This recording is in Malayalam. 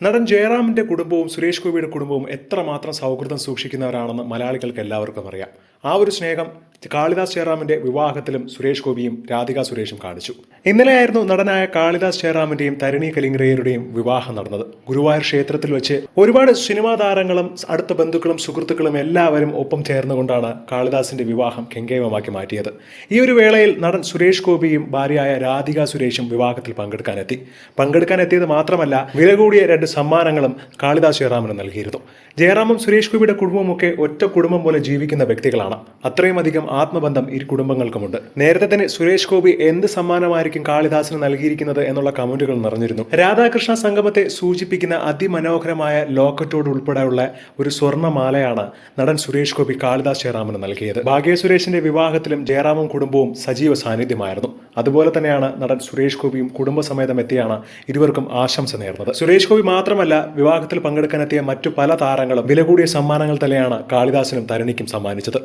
നടൻ ജയറാമിന്റെ കുടുംബവും സുരേഷ് ഗോപിയുടെ കുടുംബവും എത്രമാത്രം സൗഹൃദം സൂക്ഷിക്കുന്നവരാണെന്ന് മലയാളികൾക്ക് എല്ലാവർക്കും അറിയാം. ആ ഒരു സ്നേഹം കാളിദാസ് ജയറാമിന്റെ വിവാഹത്തിലും സുരേഷ് ഗോപിയും രാധിക സുരേഷും കാണിച്ചു. ഇന്നലെയായിരുന്നു നടനായ കാളിദാസ് ജയറാമിന്റെയും തരുണി കലിംഗ്രയരുടെയും വിവാഹം നടന്നത്. ഗുരുവായൂർ ക്ഷേത്രത്തിൽ വെച്ച് ഒരുപാട് സിനിമാ താരങ്ങളും അടുത്ത ബന്ധുക്കളും സുഹൃത്തുക്കളും എല്ലാവരും ഒപ്പം ചേർന്നുകൊണ്ടാണ് കാളിദാസിന്റെ വിവാഹം കെങ്കേമമാക്കി മാറ്റിയത്. ഈ ഒരു വേളയിൽ നടൻ സുരേഷ് ഗോപിയും ഭാര്യയായ രാധിക സുരേഷും വിവാഹത്തിൽ പങ്കെടുക്കാനെത്തി. പങ്കെടുക്കാനെത്തിയത് മാത്രമല്ല വില കൂടിയ രണ്ട് സമ്മാനങ്ങളും കാളിദാസ് ജയറാമിന് നൽകിയിരുന്നു. ജയറാമും സുരേഷ് ഗോപിയുടെ കുടുംബമൊക്കെ ഒറ്റ കുടുംബം പോലെ ജീവിക്കുന്ന വ്യക്തികളാണ്. അത്രയും അധികം ആത്മബന്ധം ഇരു കുടുംബങ്ങൾക്കുമുണ്ട്. നേരത്തെ തന്നെ സുരേഷ് ഗോപി എന്ത് സമ്മാനമായിരിക്കും കാളിദാസിന് നൽകിയിരിക്കുന്നത് എന്നുള്ള കമന്റുകൾ നിറഞ്ഞിരുന്നു. രാധാകൃഷ്ണ സംഗമത്തെ സൂചിപ്പിക്കുന്ന അതിമനോഹരമായ ലോക്കറ്റോട് ഉൾപ്പെടെയുള്ള ഒരു സ്വർണമാലയാണ് നടൻ സുരേഷ് ഗോപി കാളിദാസ് ജയറാമിന് നൽകിയത്. ഭാഗ്യ സുരേഷിന്റെ വിവാഹത്തിലും ജയറാമും കുടുംബവും സജീവ സാന്നിധ്യമായിരുന്നു. അതുപോലെ തന്നെയാണ് നടൻ സുരേഷ് ഗോപിയും കുടുംബസമേതം എത്തിയാണ് ഇരുവർക്കും ആശംസ നേർന്നത്. സുരേഷ് ഗോപി മാത്രമല്ല വിവാഹത്തിൽ പങ്കെടുക്കാനെത്തിയ മറ്റു പല താരങ്ങളും വില കൂടിയ സമ്മാനങ്ങൾ തന്നെയാണ് കാളിദാസിനും തരണിക്കും സമ്മാനിച്ചത്.